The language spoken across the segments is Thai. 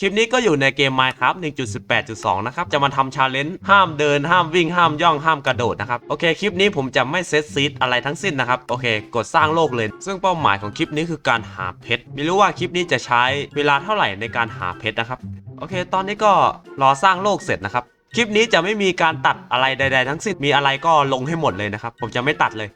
คลิปนี้ก็อยู่ในเกม Minecraft 1.18.2 นะครับ จะมาทำชาเลนจ์ห้ามเดินห้ามวิ่งห้ามย่องห้ามกระโดดนะครับ โอเค คลิปนี้ผมจะไม่เซตซีดอะไรทั้งสิ้นนะครับ โอเค กดสร้างโลกเลย ซึ่งเป้าหมายของคลิปนี้คือการหาเพชรไม่รู้ว่าคลิปนี้จะใช้เวลาเท่าไหร่ในการหาเพชรนะครับ โอเค ตอนนี้ก็รอสร้างโลกเสร็จนะครับ คลิปนี้จะไม่มีการตัดอะไรใด ๆ ทั้งสิ้น มีอะไรก็ลงให้หมดเลยนะครับ ผมจะไม่ตัดเลย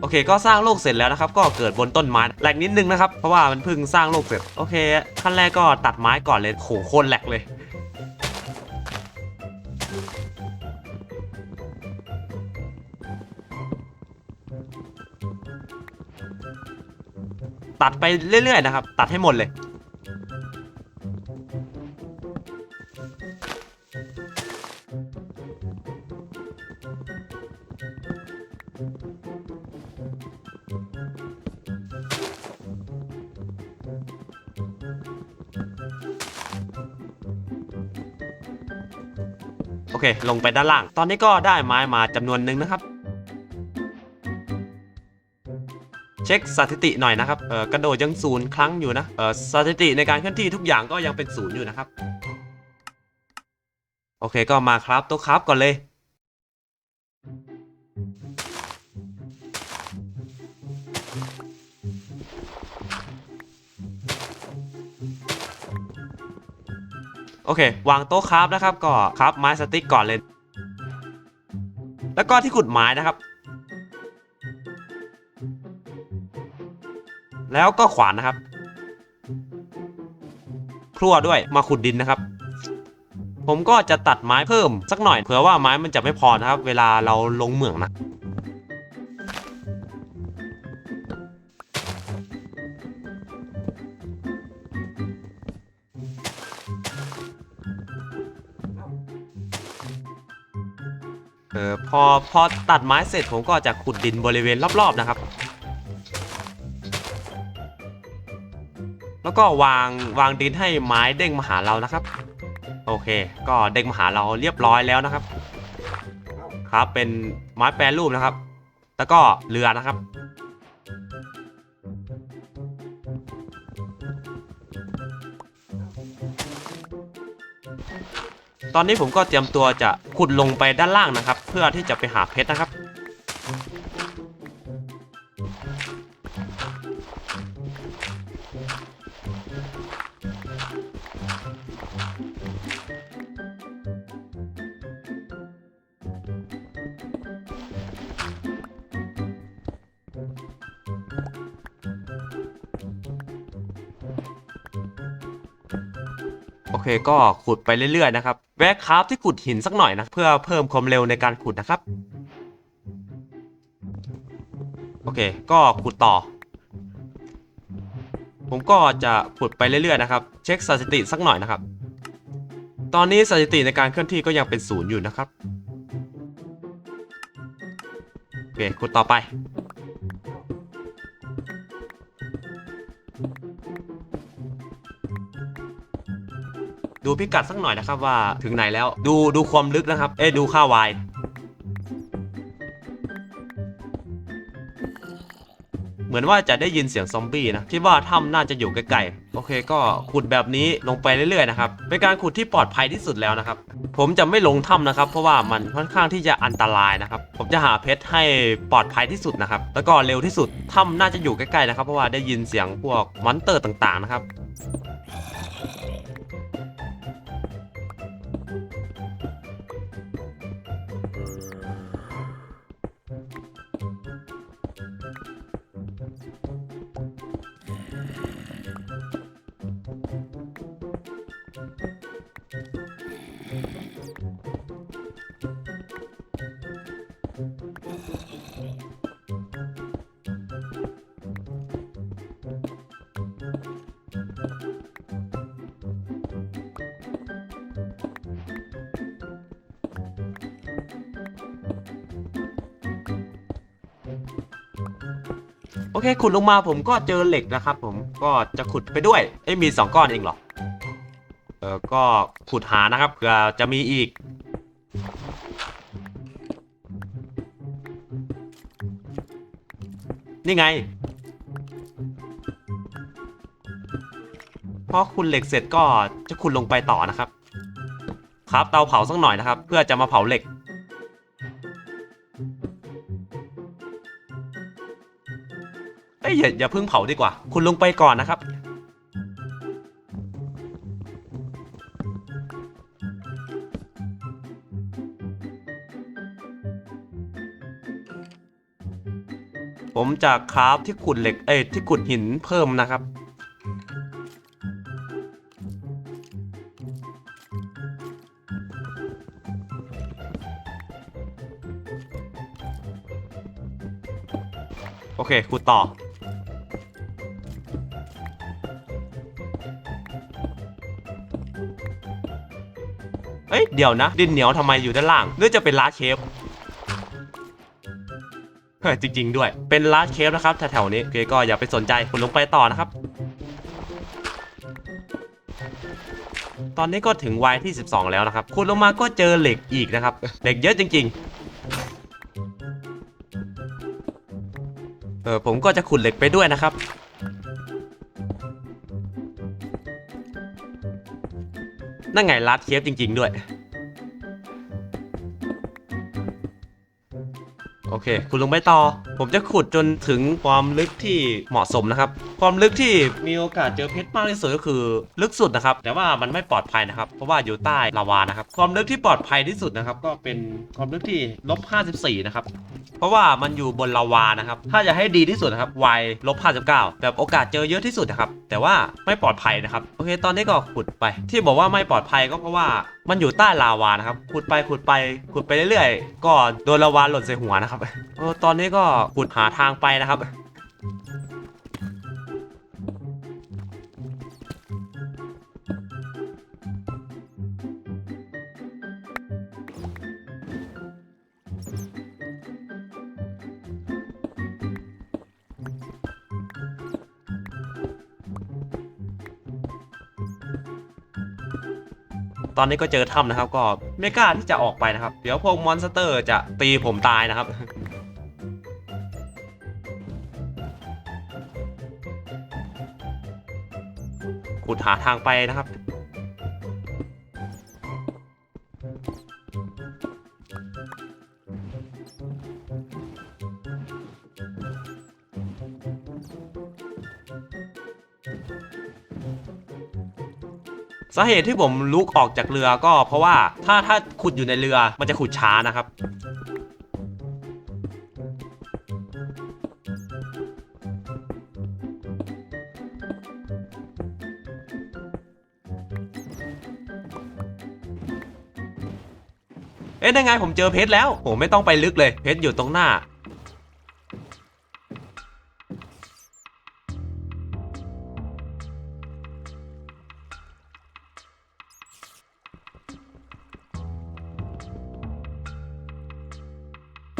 โอเค ก็สร้างโลกเสร็จแล้วนะครับ ก็เกิดบนต้นไม้แหลกนิดนึงนะครับ เพราะว่ามันเพิ่งสร้างโลกเสร็จ โอเค ขั้นแรกก็ตัดไม้ก่อนเลยโหโคนแหลกเลยตัดไปเรื่อยๆนะครับ ตัดให้หมดเลย เค ลงไปด้านล่าง ตอนนี้ก็ได้ไม้มาจำนวนหนึ่งนะครับ เช็คสถิติหน่อยนะครับเออกระโดดยังศูนย์ครั้งอยู่นะเออสถิติในการเคลื่อนที่ทุกอย่างก็ยังเป็นศูนย์อยู่นะครับ โอเคก็มาครับตัวครับก่อนเลย โอเค วางโต๊ะคราฟนะครับก็คราฟไม้สติ๊กก่อนเลย แล้วก็ที่ขุดไม้นะครับ แล้วก็ขวานนะครับครัวด้วยมาขุดดินนะครับ ผมก็จะตัดไม้เพิ่มสักหน่อยเผื่อว่าไม้มันจะไม่พอนะครับ เวลาเราลงเหมืองนะ เออพอพอตัดไม้เสร็จผมก็จะขุดดินบริเวณรอบๆนะครับ แล้วก็วางวางดินให้ไม้เด้งมาหาเรานะครับ โอเค ก็เด้งมาหาเราเรียบร้อยแล้วนะครับ ครับเป็นไม้แปรรูปนะครับ แล้วก็เรือนะครับ ตอนนี้ผมก็เตรียมตัวจะขุดลงไปด้านล่างนะครับ เพื่อที่จะไปหาเพชรนะครับ โอเคก็ขุดไปเรื่อยๆนะครับ แวะคราฟที่ขุดหินสักหน่อยนะ เพื่อเพิ่มความเร็วในการขุดนะครับ โอเค ก็ขุดต่อ ผมก็จะขุดไปเรื่อยๆนะครับ เช็คสถิติสักหน่อยนะครับ ตอนนี้สถิติในการเคลื่อนที่ก็ยังเป็นศูนย์อยู่นะครับ โอเคขุดต่อไป ดูพิกัดสักหน่อยนะครับว่าถึงไหนแล้ว ดูดูความลึกนะครับ เอ้ยดูค่าวายเหมือนว่าจะได้ยินเสียงซอมบี้นะคิดว่าถ้ำน่าจะอยู่ใกล้ๆโอเค ก็ขุดแบบนี้ลงไปเรื่อยๆนะครับเป็นการขุดที่ปลอดภัยที่สุดแล้วนะครับ ผมจะไม่ลงถ้ำนะครับ เพราะว่ามันค่อนข้างที่จะอันตรายนะครับ ผมจะหาเพชรให้ปลอดภัยที่สุดนะครับ แล้วก็เร็วที่สุดถ้ำน่าจะอยู่ใกล้ๆนะครับ เพราะว่าได้ยินเสียงพวกมอนเตอร์ต่างๆนะครับ โอเคขุดลงมาผมก็เจอเหล็กนะครับ ผมก็จะขุดไปด้วยไอ้มีสองก้อนเองเหรอ เออก็ขุดหานะครับเผื่อจะมีอีก นี่ไง พอขุดเหล็กเสร็จก็จะขุดลงไปต่อนะครับ ครับเตาเผาสักหน่อยนะครับ เพื่อจะมาเผาเหล็กเอ้ยอย่าอย่าเพิ่งเผาดีกว่า คุณลงไปก่อนนะครับ ผมจะคราฟที่ขุดเหล็กเอ้ยที่ขุดหินเพิ่มนะครับ โอเคขุดต่อเอ้ยเดี๋ยวนะ ดินเหนียวทำไมอยู่ด้านล่างหรือจะเป็นลาเคฟ จริง ๆ ด้วย เป็นลาสเคฟนะครับแถวๆนี้เคก็อย่าไปสนใจคุณลงไปต่อนะครับ ตอนนี้ก็ถึงวัยที่ 12 แล้วนะครับคุณลงมาก็เจอเหล็กอีกนะครับ เหล็กเยอะจริง ๆเออผมก็จะขุดเหล็กไปด้วยนะครับ นั่นไงลัดเคฟจริง ๆ ด้วย โอเค คุณลงไปต่อ ผมจะขุดจนถึงความลึกที่เหมาะสมนะครับ ความลึกที่มีโอกาสเจอเพชรมากที่สุดก็คือลึกสุดนะครับ แต่ว่ามันไม่ปลอดภัยนะครับ เพราะว่าอยู่ใต้ลาวานะครับ ความลึกที่ปลอดภัยที่สุดนะครับ ก็เป็นความลึกที่ลบ54 นะครับ เพราะว่ามันอยู่บนลาวานะครับ ถ้าจะให้ดีที่สุดนะครับ y ลบ59 แบบโอกาสเจอเยอะที่สุดนะครับ แต่ว่าไม่ปลอดภัยนะครับ โอเค ตอนนี้ก็ขุดไป ที่บอกว่าไม่ปลอดภัยก็เพราะว่า มันอยู่ใต้ลาวานะครับขุดไปขุดไปขุดไปเรื่อยๆ ก็โดนลาวาหล่นใส่หัวนะครับเออตอนนี้ก็ขุดหาทางไปนะครับ ตอนนี้ก็เจอถ้ำนะครับ ก็ไม่กล้าที่จะออกไปนะครับ เดี๋ยวพวกมอนสเตอร์จะตีผมตายนะครับขุดหาทางไปนะครับ สาเหตุที่ผมลุกออกจากเรือก็เพราะว่าถ้าถ้าขุดอยู่ในเรือมันจะขุดช้านะครับเอ๊ะได้ไงผมเจอเพชรแล้วผมไม่ต้องไปลึกเลย เพชรอยู่ตรงหน้า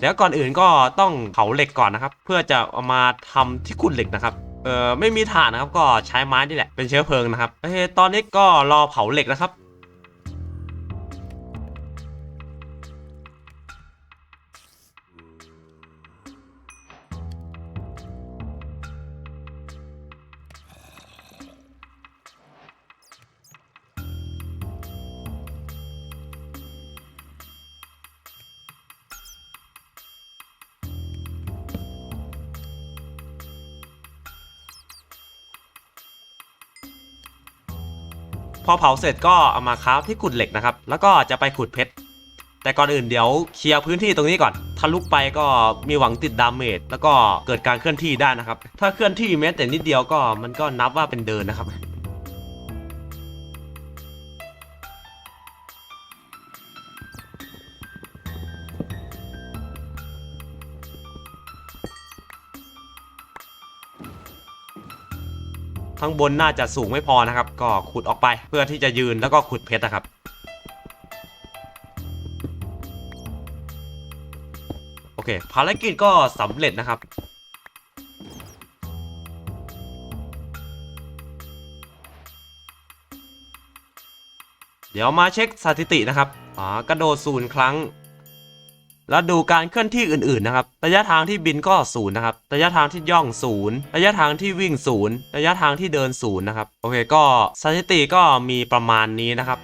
แล้วก่อนอื่นก็ต้องเผาเหล็กก่อนนะครับ เพื่อจะเอามาทำที่ขุดเหล็กนะครับเออไม่มีถ่านนะครับก็ใช้ไม้นี่แหละเป็นเชื้อเพลิงนะครับโอเคตอนนี้ก็รอเผาเหล็กนะครับ อเผาเสร็จก็เอามาคราฟที่ขุดเหล็กนะครับ แล้วก็จะไปขุดเพชร แต่ก่อนอื่นเดี๋ยวเคลียร์พื้นที่ตรงนี้ก่อน ถ้าลุกไปก็มีหวังติดดาเมจแล้วก็เกิดการเคลื่อนที่ได้นะครับ ถ้าเคลื่อนที่แม้แต่นิดเดียวก็มันก็นับว่าเป็นเดินนะครับ ข้างบนน่าจะสูงไม่พอนะครับ ก็ขุดออกไปเพื่อที่จะยืนแล้วก็ขุดเพชรนะครับ โอเค ภารกิจก็สำเร็จนะครับ เดี๋ยวมาเช็คสถิตินะครับอ๋อกระโดดศูนย์ครั้ง แล้วดูการเคลื่อนที่อื่นๆนะครับ ระยะทางที่บินก็ศูนย์นะครับ ระยะทางที่ย่องศูนย์ระยะทางที่วิ่งศูนย์ระยะทางที่เดินศูนย์นะครับ โอเคก็สถิติก็มีประมาณนี้นะครับ